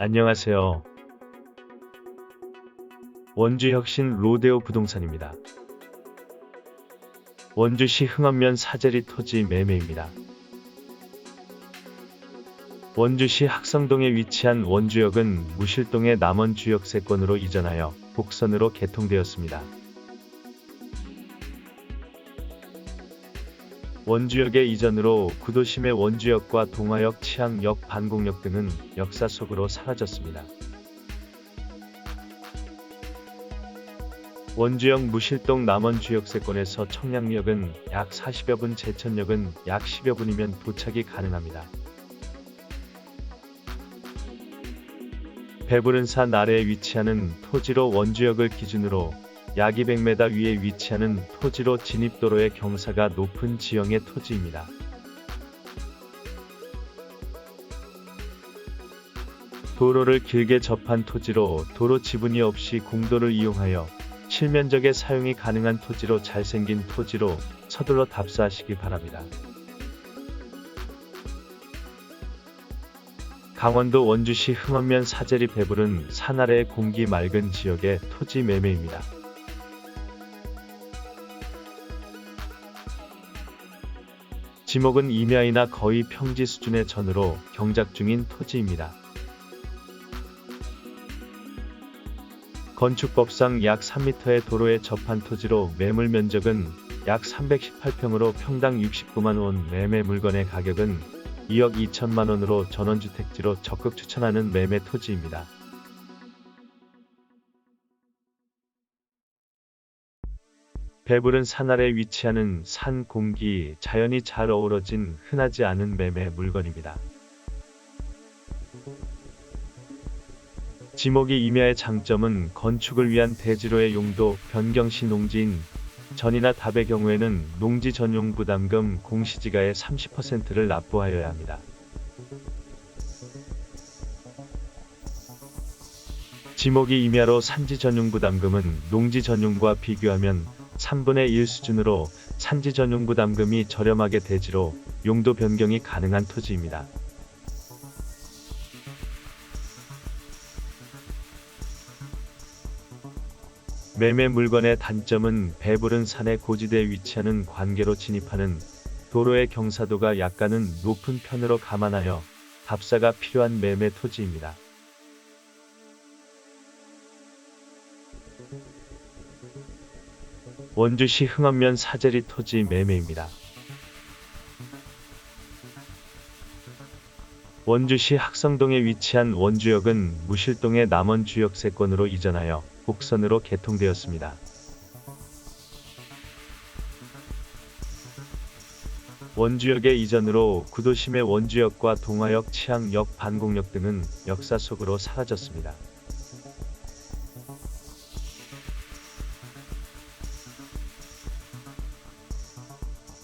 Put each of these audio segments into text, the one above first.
안녕하세요. 원주 혁신 로데오 부동산입니다. 원주시 흥원면 사제리 토지 매매입니다. 원주시 학성동에 위치한 원주역은 무실동의 남원 주역 세권으로 이전하여 복선으로 개통되었습니다. 원주역의 이전으로 구도심의 원주역과 동화역, 치항역, 반공역 등은 역사 속으로 사라졌습니다. 원주역 무실동 남원 주역 세권에서 청량역은 약 40여 분, 제천역은 약 10여 분이면 도착이 가능합니다. 배부른 산 아래에 위치하는 토지로 원주역을 기준으로 약 200m 위에 위치하는 토지로 진입도로의 경사가 높은 지형의 토지입니다. 도로를 길게 접한 토지로 도로 지분이 없이 공도를 이용하여 실면적의 사용이 가능한 토지로 잘생긴 토지로 서둘러 답사하시기 바랍니다. 강원도 원주시 흥원면 사제리 배부른 산 아래의 공기 맑은 지역의 토지 매매입니다. 지목은 임야이나 거의 평지 수준의 전으로 경작 중인 토지입니다. 건축법상 약 3m의 도로에 접한 토지로 매물 면적은 약 318평으로 평당 69만 원 매매 물건의 가격은 2억 2천만 원으로 전원주택지로 적극 추천하는 매매 토지입니다. 배부른 산 아래 위치하는 산 공기 자연이 잘 어우러진 흔하지 않은 매매 물건입니다. 지목이 임야의 장점은 건축을 위한 대지로의 용도 변경 시 농지인 전이나 답의 경우에는 농지 전용 부담금 공시지가의 30%를 납부하여야 합니다. 지목이 임야로 산지 전용 부담금은 농지 전용과 비교하면 3분의 1 수준으로 산지 전용 부담금이 저렴하게 대지로 용도 변경이 가능한 토지입니다. 매매 물건의 단점은 배부른 산의 고지대에 위치하는 관계로 진입하는 도로의 경사도가 약간은 높은 편으로 감안하여 답사가 필요한 매매 토지입니다. 원주시 흥원면 사제리 토지 매매입니다. 원주시 학성동에 위치한 원주역은 무실동의 남원 주역 세권으로 이전하여 복선으로 개통되었습니다. 원주역의 이전으로 구도심의 원주역과 동화역, 치항역, 반공역 등은 역사 속으로 사라졌습니다.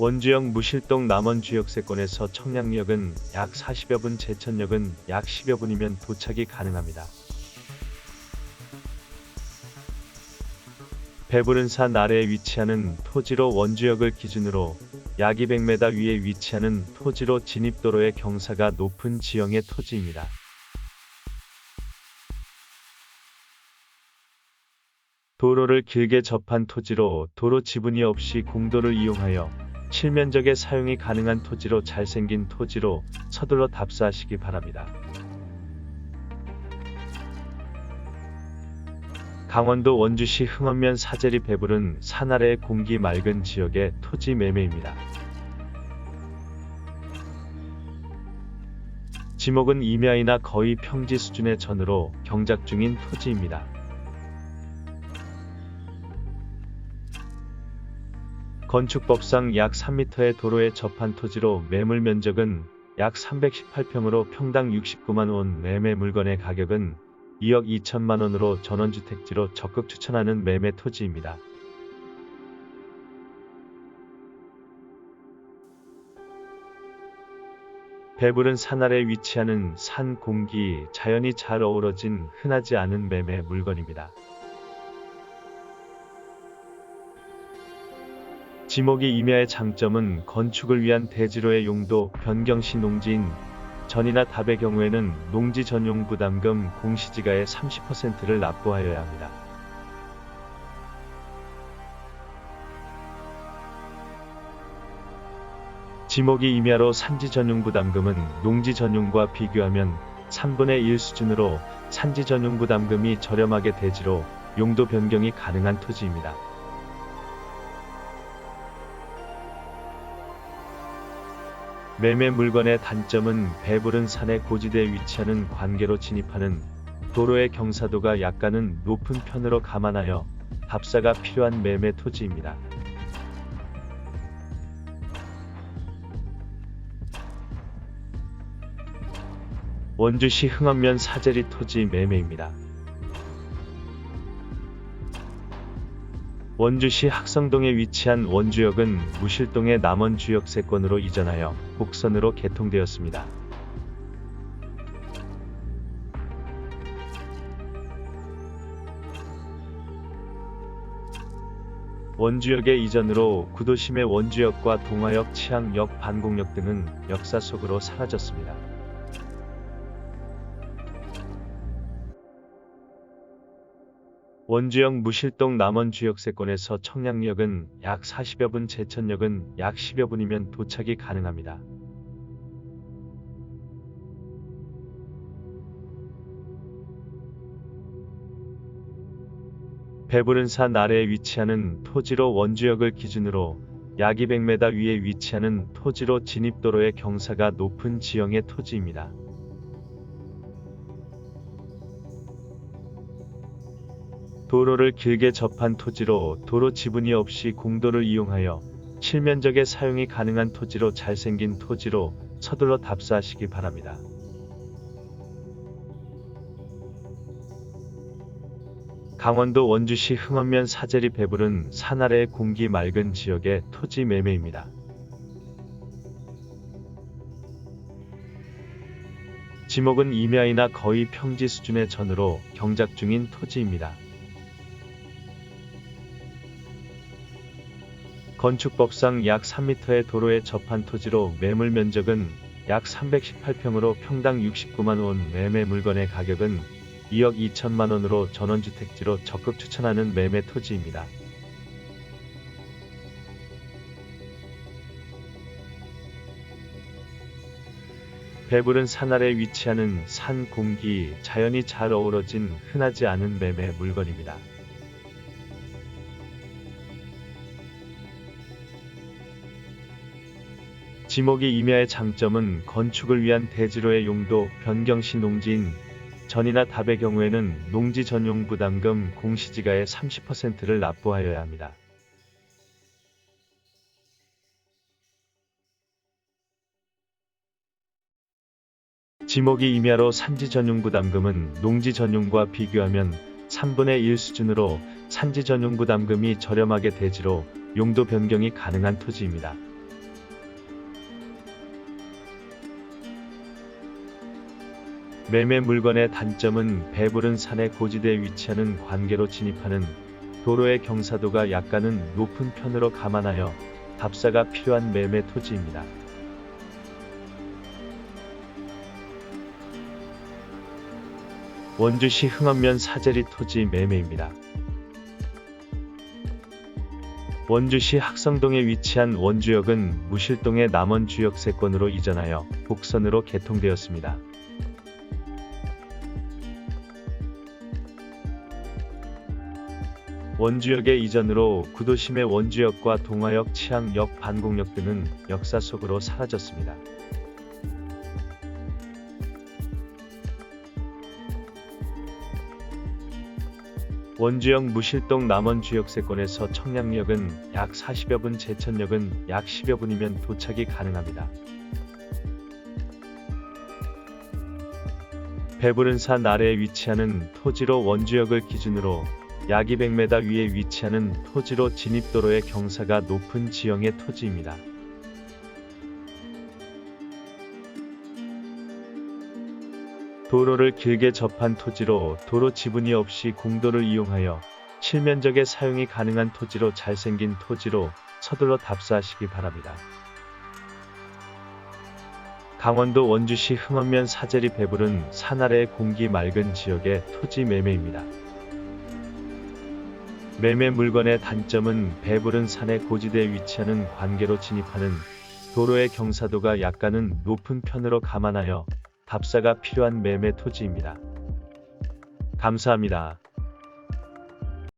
원주역 무실동 남원 주역 세권에서 청량역은 약 40여 분, 제천역은 약 10여 분이면 도착이 가능합니다. 배부른 산 아래에 위치하는 토지로 원주역을 기준으로 약 200m 위에 위치하는 토지로 진입도로의 경사가 높은 지형의 토지입니다. 도로를 길게 접한 토지로 도로 지분이 없이 공도를 이용하여 실면적의 사용이 가능한 토지로 잘생긴 토지로 서둘러 답사하시기 바랍니다. 강원도 원주시 흥원면 사제리 배부른 산 아래의 공기 맑은 지역의 토지 매매입니다. 지목은 임야이나 거의 평지 수준의 전으로 경작 중인 토지입니다. 건축법상 약 3m의 도로에 접한 토지로 매물 면적은 약 318평으로 평당 69만 원 매매 물건의 가격은 2억 2천만 원으로 전원주택지로 적극 추천하는 매매 토지입니다. 배부른 산 아래 위치하는 산 공기 자연이 잘 어우러진 흔하지 않은 매매 물건입니다. 지목이 임야의 장점은 건축을 위한 대지로의 용도 변경 시 농지인 전이나 답의 경우에는 농지 전용 부담금 공시지가의 30%를 납부하여야 합니다. 지목이 임야로 산지 전용 부담금은 농지 전용과 비교하면 3분의 1 수준으로 산지 전용 부담금이 저렴하게 대지로 용도 변경이 가능한 토지입니다. 매매 물건의 단점은 배부른 산의 고지대에 위치하는 관계로 진입하는 도로의 경사도가 약간은 높은 편으로 감안하여 답사가 필요한 매매 토지입니다. 원주시 흥암면 사제리 토지 매매입니다. 원주시 학성동에 위치한 원주역은 무실동의 남원주역 세권으로 이전하여 곡선으로 개통되었습니다. 원주역의 이전으로 구도심의 원주역과 동화역, 치항역, 반공역 등은 역사 속으로 사라졌습니다. 원주역 무실동 남원 주역 세권에서 청량역은 약 40여 분, 제천역은 약 10여 분이면 도착이 가능합니다. 배부른 산 아래에 위치하는 토지로 원주역을 기준으로 약 200m 위에 위치하는 토지로 진입도로의 경사가 높은 지형의 토지입니다. 도로를 길게 접한 토지로 도로 지분이 없이 공도를 이용하여 실면적의 사용이 가능한 토지로 잘생긴 토지로 서둘러 답사하시기 바랍니다. 강원도 원주시 흥원면 사제리 배불은 산 아래의 공기 맑은 지역의 토지 매매입니다. 지목은 임야이나 거의 평지 수준의 전으로 경작 중인 토지입니다. 건축법상 약 3m의 도로에 접한 토지로 매물 면적은 약 318평으로 평당 69만 원 매매 물건의 가격은 2억 2천만 원으로 전원주택지로 적극 추천하는 매매 토지입니다. 배부른 산 아래 위치하는 산 공기 자연이 잘 어우러진 흔하지 않은 매매 물건입니다. 지목이 임야의 장점은 건축을 위한 대지로의 용도 변경 시 농지인 전이나 답의 경우에는 농지 전용 부담금 공시지가의 30%를 납부하여야 합니다. 지목이 임야로 산지 전용 부담금은 농지 전용과 비교하면 3분의 1 수준으로 산지 전용 부담금이 저렴하게 대지로 용도 변경이 가능한 토지입니다. 매매 물건의 단점은 배부른 산의 고지대에 위치하는 관계로 진입하는 도로의 경사도가 약간은 높은 편으로 감안하여 답사가 필요한 매매 토지입니다. 원주시 흥원면 사제리 토지 매매입니다. 원주시 학성동에 위치한 원주역은 무실동의 남원주역 세권으로 이전하여 곡선으로 개통되었습니다. 원주역의 이전으로 구도심의 원주역과 동화역, 치항역, 반공역 등은 역사 속으로 사라졌습니다. 원주역 무실동 남원주역 세권에서 청량역은 약 40여 분, 제천역은 약 10여 분이면 도착이 가능합니다. 배부른 산 아래에 위치하는 토지로 원주역을 기준으로 약 200m 위에 위치하는 토지로 진입도로의 경사가 높은 지형의 토지입니다. 도로를 길게 접한 토지로 도로 지분이 없이 공도를 이용하여 실면적의 사용이 가능한 토지로 잘생긴 토지로 서둘러 답사하시기 바랍니다. 강원도 원주시 흥원면 사제리 배불은 산 아래 공기 맑은 지역의 토지 매매입니다. 매매 물건의 단점은 배부른 산의 고지대에 위치하는 관계로 진입하는 도로의 경사도가 약간은 높은 편으로 감안하여 답사가 필요한 매매 토지입니다. 감사합니다.